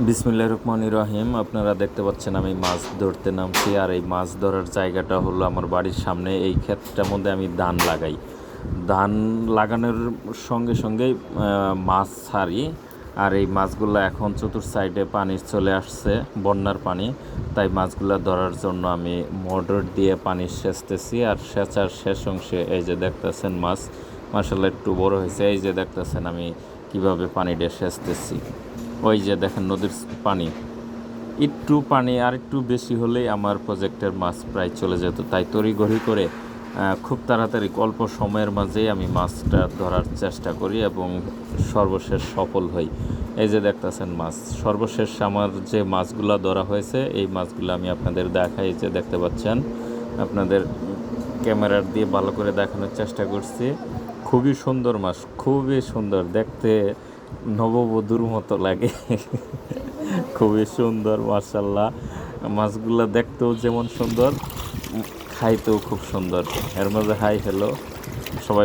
বিসমিল্লাহ রহমান রহিম। আপনারা দেখতে পাচ্ছেন আমি মাছ ধরতে নামছি আর এই মাছ ধরার জায়গাটা হলো আমার বাড়ির সামনে। এই ক্ষেতটার মধ্যে আমি ধান লাগাই। ধান লাগানোর সঙ্গে সঙ্গেই আহ, মাছ ছাড়ি। আর এই মাছগুলো এখন চতুর সাইডে পানি চলে আসছে বন্যার পানি। তাই মাছগুলো ধরার জন্য আমি মোটর দিয়ে পানি সেচতেছি। আর সেচার শেষ অংশে এই যে দেখতেছেন মাছ মাসাল্লাহ একটু বড় হয়েছে। এই যে দেখতেছেন আমি কীভাবে পানিটা সেচতেছি। ওই যে দেখেন নদীর পানি। একটু পানি আর একটু বেশি হলেই আমার প্রজেক্টের মাছ প্রায় চলে যেত। তাই তড়িঘড়ি করে খুব তাড়াতাড়ি, অল্প সময়ের মাঝেই আমি মাছটা ধরার চেষ্টা করি এবং সর্বশেষ সফল হই। এই যে দেখতেছেন মাছ। সর্বশেষ আমার যে মাছগুলো ধরা হয়েছে, এই মাছগুলো আমি আপনাদের দেখাই যে দেখতে পাচ্ছেন। আপনাদের ক্যামেরার দিয়ে ভালো করে দেখানোর চেষ্টা করছি। খুবই সুন্দর মাছ, খুবই সুন্দর। দেখতে নববধূর মতো লাগে। খুবই সুন্দর মার্শাল্লাহ মাছগুলো দেখতেও যেমন সুন্দর, খাইতেও খুব সুন্দর। এর মধ্যে হাই হ্যালো সবাই